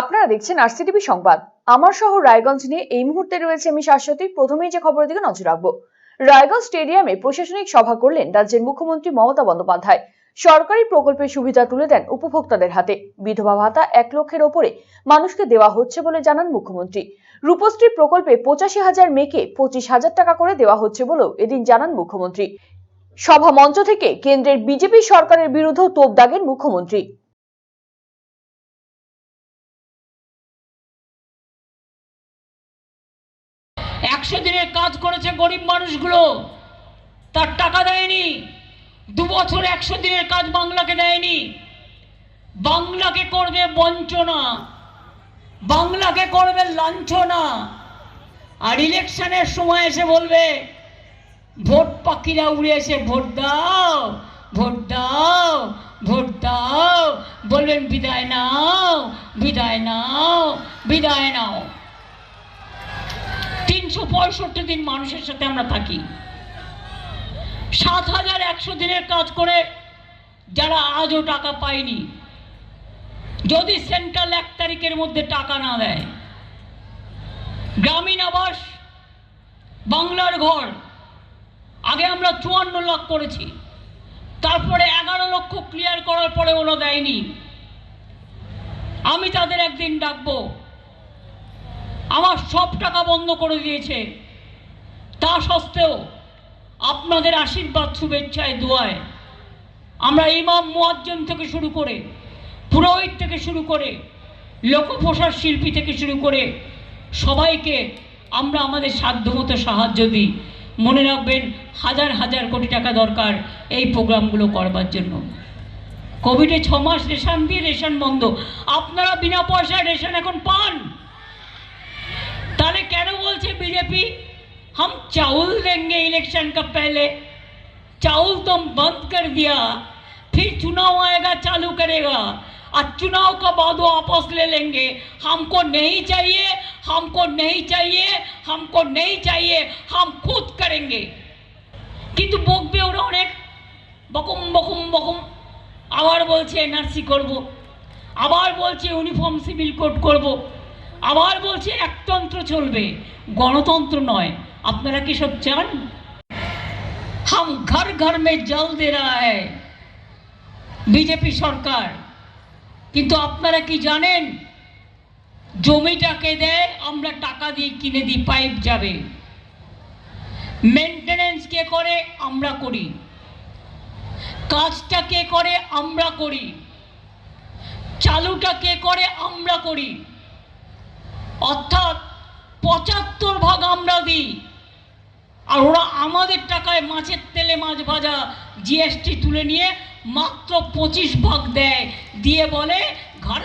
আপনারা দেখছেন আরসিটিভি সংবাদ। আমার শহর রায়গঞ্জ নিয়ে এই মুহূর্তে রয়েছে আমি শাশ্বতী। প্রথমেই যে খবরের দিকে নজর রাখব। রায়গঞ্জ স্টেডিয়ামে প্রশাসনিক সভা করলেন রাজ্যের মুখ্যমন্ত্রী মমতা বন্দ্যোপাধ্যায়। সরকারি প্রকল্পের সুবিধা তুলে দেন উপভোক্তাদের হাতে। বিধবা ভাতা এক লক্ষের ওপরে মানুষকে দেওয়া হচ্ছে বলে জানান মুখ্যমন্ত্রী। রূপশ্রী প্রকল্পে পঁচাশি হাজার মেয়েকে পঁচিশ হাজার টাকা করে দেওয়া হচ্ছে বলেও এদিন জানান মুখ্যমন্ত্রী। সভা মঞ্চ থেকে কেন্দ্রের বিজেপি সরকারের বিরুদ্ধেও তোপ দাগেন মুখ্যমন্ত্রী। একশো দিনের কাজ করেছে গরিব মানুষগুলো। তার টাকা দেয়নি। দু বছর একশো দিনের কাজ বাংলাকে দেয়নি। বাংলাকে করবে বঞ্চনা। বাংলাকে করবে লাঞ্ছনা। আর ইলেকশনের সময় এসে বলবে, ভোট পাখিরা উড়ে এসে ভোট দাও ভোট দাও ভোট দাও। বলবেন, বিদায় নাও বিদায় নাও বিদায় নাও। তিনশো পঁয়ষট্টি দিন মানুষের সাথে আমরা থাকি। সাত হাজার একশো দিনের কাজ করে যারা আজও টাকা পায়নি, যদি সেন্ট্রাল এক তারিখের মধ্যে টাকা না দেয়, গ্রামীণ আবাস, বাংলার ঘর, আগে আমরা চুয়ান্ন লাখ করেছি, তারপরে এগারো লক্ষ ক্লিয়ার করার পরে ওরা দেয়নি। আমি তাদের একদিন ডাকবো আমার সব টাকা বন্ধ করে দিয়েছে। তা সত্ত্বেও আপনাদের আশীর্বাদ, শুভেচ্ছায়, দোয়ায় আমরা ইমাম মুয়াজ্জম থেকে শুরু করে, পুরোহিত থেকে শুরু করে লোকপ্রসার শিল্পী থেকে শুরু করে সবাইকে আমরা আমাদের সাধ্যমতো সাহায্য দিই। মনে রাখবেন, হাজার হাজার কোটি টাকা দরকার এই প্রোগ্রামগুলো করবার জন্য। কোভিডে ছ মাস রেশন দিয়ে রেশন বন্ধ। আপনারা বিনা পয়সায় রেশন এখন পান। ताले क्या बोल से बीजेपी हम चावल देंगे इलेक्शन का पहले चावल तो हम बंद कर दिया फिर चुनाव आएगा चालू करेगा और चुनाव का बाद वो वापस ले लेंगे हमको नहीं चाहिए हमको नहीं चाहिए हमको नहीं चाहिए हम खुद करेंगे কিন্তু বকবে ওরা অনেক বকম বকম বকম আবার বলছে এনআরসি করব আবার বলছে ইউনিফর্ম সিভিল কোড করব আবার বলছে একতন্ত্র চলবে, গণতন্ত্র নয়। আপনারা কি সব চান হাম ঘর ঘর মে জল দে বিজেপি সরকার। কিন্তু আপনারা কি জানেন? জমিটাকে দেয়, আমরা টাকা দিয়ে কিনে দিই, পাইপ যাবে। মেনটেনেন্স কে করে? আমরা করি। কাজটা কে করে? আমরা করি। চালুটা কে করে? আমরা করি। অর্থাৎ পঁচাত্তর ভাগ আমরা দিই। আর ওরা আমাদের টাকায় মাছের তেলে মাছ ভাজা জিএসটি তুলে নিয়ে মাত্র পঁচিশ ভাগ দেয়। দিয়ে বলে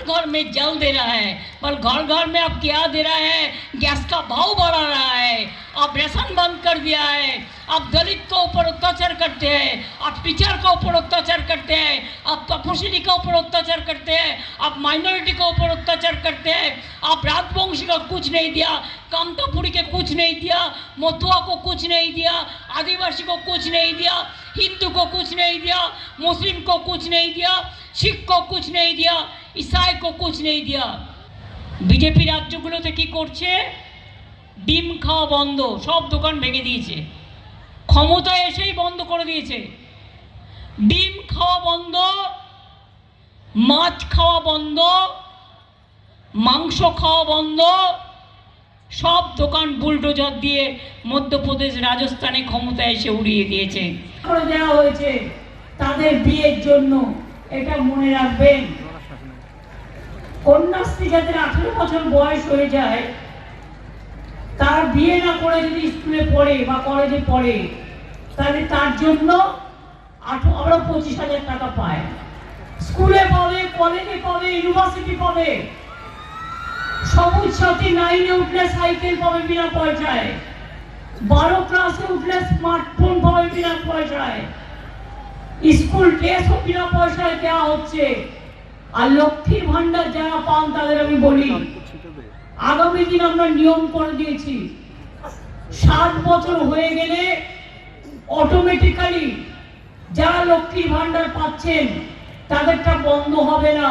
घर में जल दे रहा है, पर घर घर में अब क्या दे रहा है? गैस का भाव बढ़ा रहा है। अब राशन बंद कर दिया है। अब दलित के ऊपर अत्याचार करते हैं, अब टीचर के ऊपर अत्याचार करते हैं, अब तपस्वी के ऊपर अत्याचार करते हैं, अब माइनॉरिटी के ऊपर अत्याचार करते हैं। अब राजवंशी का कुछ नहीं दिया कामतापुरी के कुछ नहीं दिया मथुआ को कुछ नहीं दिया, आदिवासी को कुछ नहीं दिया, हिंदू को कुछ नहीं दिया, मुस्लिम को कुछ नहीं दिया, सिख को कुछ नहीं दिया। ईसाई को कुछ नहीं दिया বিজেপি রাজ্যগুলোতে কি করছে ডিম খাওয়া বন্ধ সব দোকান ভেঙে দিয়েছে ক্ষমতায় এসেই বন্ধ করে দিয়েছে ডিম খাওয়া বন্ধ মাছ খাওয়া বন্ধ মাংস খাওয়া বন্ধ সব দোকান বুলডোজার দিয়ে মধ্যপ্রদেশ রাজস্থানে ক্ষমতায় এসে উড়িয়ে দিয়েছে করে দেওয়া হয়েছে তাদের বিয়ের জন্য এটা মনে রাখবেন কন্যাশ্রী যাদের আঠেরো বছর বয়স হয়ে যায়, তার বিয়ে না করে যদি স্কুলে পড়ে বা কলেজে পড়ে, তাহলে তার জন্য আঠেরো আরও পঁচিশ হাজার টাকা পায়। স্কুলে পাবে কলেজে পাবে ইউনিভার্সিটি পাবে। সবুজ সাথী নাইনে উঠলে সাইকেল পাবে বিনা পয়সায়। বারো ক্লাসে উঠলে স্মার্টফোন পাবে বিনা পয়সায়। স্কুল ড্রেসও বিনা পয়সায় দেওয়া হচ্ছে। আর লক্ষ্মীর ভান্ডার যারা পান তাদের আমি বলি, আগামী দিন আমরা নিয়ম করে দিয়েছি, ষাট বছর হয়ে গেলে অটোমেটিক্যালি যারা লক্ষ্মীর ভান্ডার পাচ্ছেন, তাদেরটা বন্ধ হবে না,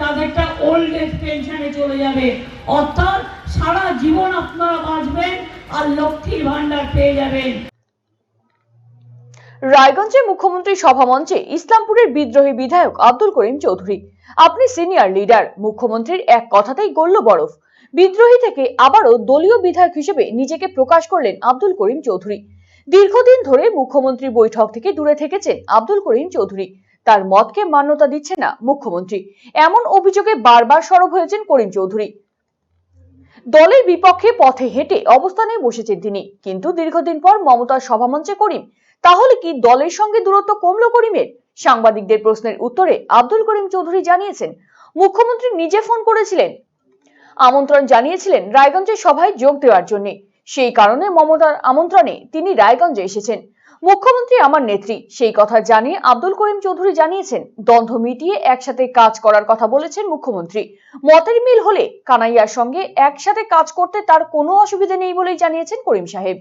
তাদেরটা ওল্ড এজ পেনশনে চলে যাবে। অর্থাৎ সারা জীবন আপনারা বাঁচবেন আর লক্ষ্মীর ভান্ডার পেয়ে যাবেন। রায়গঞ্জে মুখ্যমন্ত্রী সভামঞ্চে ইসলামপুরের বিদ্রোহী বিধায়ক আব্দুল করিম চৌধুরী আপনি সিনিয়র লিডার মুখ্যমন্ত্রীর এক কথাতেই গড়ল বরফ। বিদ্রোহী থেকে আবারও দলীয় বিধায়ক হিসেবে নিজেকে প্রকাশ করলেন আব্দুল করিম চৌধুরী। দীর্ঘদিন ধরে মুখ্যমন্ত্রী বৈঠক থেকে দূরে থেকেছেন আব্দুল করিম চৌধুরী। তার মতকে মান্যতা দিচ্ছে না মুখ্যমন্ত্রী। এমন অভিযোগে বারবার সরব হয়েছেন করিম চৌধুরী। দলের বিপক্ষে পথে হেঁটে অবস্থানে বসেছেন তিনি। কিন্তু দীর্ঘদিন পর মমতার সভামঞ্চে করিম। তাহলে কি দলের সঙ্গে দূরত্ব কমলো করিমের? সাংবাদিকদের প্রশ্নের উত্তরে আব্দুল করিম চৌধুরী জানিয়েছেন, মুখ্যমন্ত্রী নিজে ফোন করেছিলেন। আমন্ত্রণ জানিয়েছিলেন রায়গঞ্জের সভায় যোগ দেওয়ার জন্য। সেই কারণে মমতার আমন্ত্রণে তিনি রায়গঞ্জে এসেছেন। মুখ্যমন্ত্রী আমার নেত্রী, সেই কথা জানিয়ে আব্দুল করিম চৌধুরী জানিয়েছেন, দ্বন্দ্ব মিটিয়ে একসাথে কাজ করার কথা বলেছেন মুখ্যমন্ত্রী। মতের মিল হলে কানাইয়ার সঙ্গে একসাথে কাজ করতে তার কোনো অসুবিধা নেই বলেই জানিয়েছেন করিম সাহেব।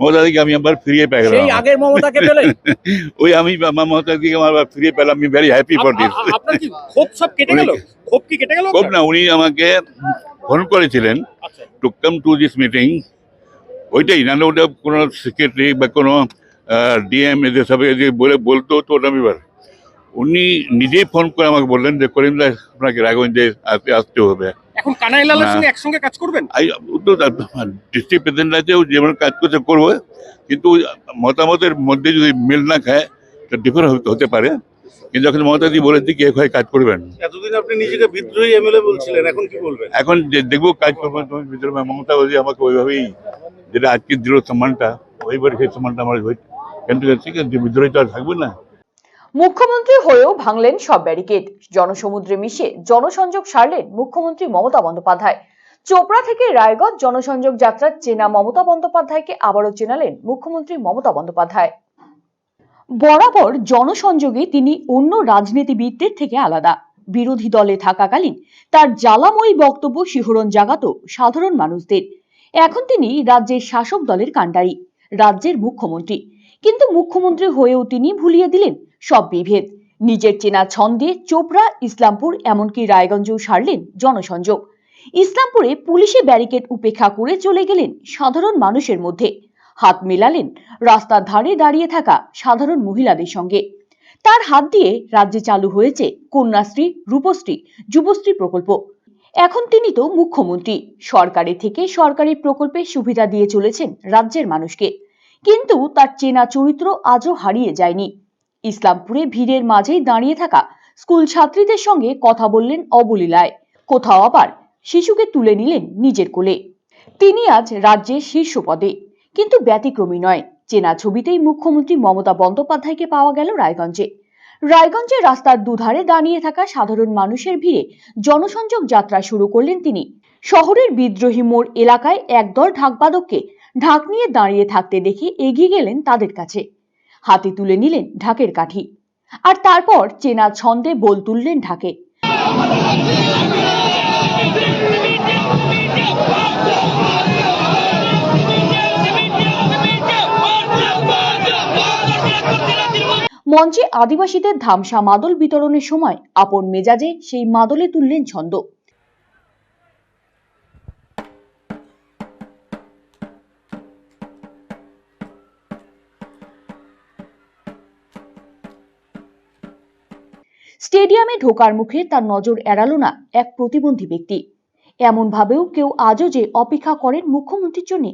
মমতাদিকে আমি আবার ফিরিয়ে সেই গেলাম আগের মমতাকে পেলেন ওই আমি মমতাদিকে আমার আবার ফিরিয়ে পেলাম আমি ভেরি হ্যাপি ফর দিস আপনার কি সব কেটে গেল? ক্ষোভ কি কেটে গেল খুব না উনি আমাকে ফোন করেছিলেন to come to this meeting ওইটাই নাহলে ওটা কোনো সেক্রেটারি বা কোনো ডিএম এদের সব এদের বলে বলতো তো ওটা আমি উনি নিজেই ফোন করে আমাকে বললেন যে করিম দাস আপনাকে রাঘবঞ্জে আসতে আসতে হবে। এখন কানাই লালের সঙ্গে একসঙ্গে কাজ করবেন? ডিস্ট্রিক্ট প্রেসিডেন্ট আছে যেমন কাজ করছে করব কিন্তু মতামতের মধ্যে যদি মিল না খায় তো ডিফার হতে পারে। কিন্তু এখন মমতাদি বলেছে কি এক হয়ে কাজ করবেন। এতদিন আপনি নিজেকে বিদ্রোহী এমএলএ বলছিলেন এখন কি বলবেন? এখন যে দেখব কাজ করব তুমি ভিতরে মমতা বলছি আমাকে ওইভাবেই যেটা আজকে দিল সম্মানটা ওইবারে সেই সম্মানটা আমার কিন্তু ঠিক বিদ্রোহী তো আর থাকবে না। মুখ্যমন্ত্রী হয়েও ভাঙলেন সব ব্যারিকেড জনসমুদ্রে মিশে জনসংযোগ সারলেন মুখ্যমন্ত্রী মমতা বন্দ্যোপাধ্যায়। চোপড়া থেকে রায়গঞ্জ জনসংযোগ যাত্রার চেনা মমতা বন্দ্যোপাধ্যায়কে আবারও চেনালেন মুখ্যমন্ত্রী মমতা বন্দ্যোপাধ্যায়। বরাবর জনসংযোগে তিনি অন্য রাজনীতিবিদদের থেকে আলাদা। বিরোধী দলে থাকাকালীন তার জ্বালাময়ী বক্তব্য শিহরণ জাগাত সাধারণ মানুষদের। এখন তিনি রাজ্যের শাসক দলের কাণ্ডারি, রাজ্যের মুখ্যমন্ত্রী। কিন্তু মুখ্যমন্ত্রী হয়েও তিনি ভুলিয়ে দিলেন সব বিভেদ। নিজের চেনা ছন্দে চোপড়া, ইসলামপুর, এমনকি রায়গঞ্জেও সারলেন জনসংযোগ। ইসলামপুরে পুলিশে ব্যারিকেড উপেক্ষা করে চলে গেলেন সাধারণ মানুষের মধ্যে। হাত মেলালেন রাস্তার ধারে দাঁড়িয়ে থাকা সাধারণ মহিলাদের সঙ্গে। তার হাত দিয়ে রাজ্যে চালু হয়েছে কন্যাশ্রী, রূপশ্রী, যুবশ্রী প্রকল্প। এখন তিনি তো মুখ্যমন্ত্রী। সরকারি থেকে সরকারি প্রকল্পে সুবিধা দিয়ে চলেছেন রাজ্যের মানুষকে। কিন্তু তার চেনা চরিত্র আজও হারিয়ে যায়নি। ইসলামপুরে ভিড়ের মাঝেই দাঁড়িয়ে থাকা স্কুল ছাত্রীদের সঙ্গে কথা বললেন অবলীলায় কোথাও আবার শিশুকে তুলে নিলেন নিজের কোলে। তিনি আজ রাজ্যের শীর্ষ পদে কিন্তু ব্যতিক্রমী নয়। চেনা ছবিতেই মুখ্যমন্ত্রী মমতা বন্দ্যোপাধ্যায়কে পাওয়া গেল রায়গঞ্জে। রায়গঞ্জে রাস্তার দুধারে দাঁড়িয়ে থাকা সাধারণ মানুষের ভিড়ে জনসংযোগ যাত্রা শুরু করলেন তিনি। শহরের বিদ্রোহী মোড় এলাকায় একদল ঢাকবাদককে ঢাক নিয়ে দাঁড়িয়ে থাকতে দেখে এগিয়ে গেলেন তাদের কাছে। হাতে তুলে নিলেন ঢাকের কাঠি। আর তারপর চেনা ছন্দে বল তুললেন ঢাকে। মঞ্চে আদিবাসীদের ধামসা মাদল বিতরণের সময় আপন মেজাজে সেই মাদলে তুললেন ছন্দ। স্টেডিয়ামে ঢোকার মুখে তার নজর এড়ালো না এক প্রতিবন্ধী ব্যক্তি। এমন ভাবেও কেউ আজও যে অপেক্ষা করেন মুখ্যমন্ত্রীর জন্য,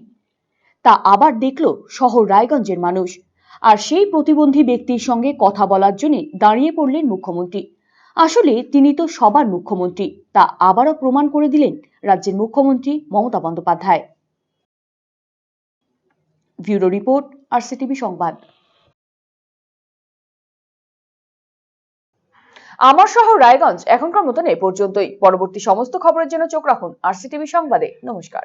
তা আবার দেখল শহর রায়গঞ্জের মানুষ। আর সেই প্রতিবন্ধী ব্যক্তির সঙ্গে কথা বলার জন্য দাঁড়িয়ে পড়লেন মুখ্যমন্ত্রী। আসলে তিনি তো সবার মুখ্যমন্ত্রী, তা আবারও প্রমাণ করে দিলেন রাজ্যের মুখ্যমন্ত্রী Mamata Bandyopadhyay. Bureau report RCTV সংবাদ। আমার শহর রায়গঞ্জ এখনকার মতন এ পর্যন্তই। পরবর্তী সমস্ত খবরের জন্য চোখ রাখুন আরসিটিভি সংবাদে। নমস্কার।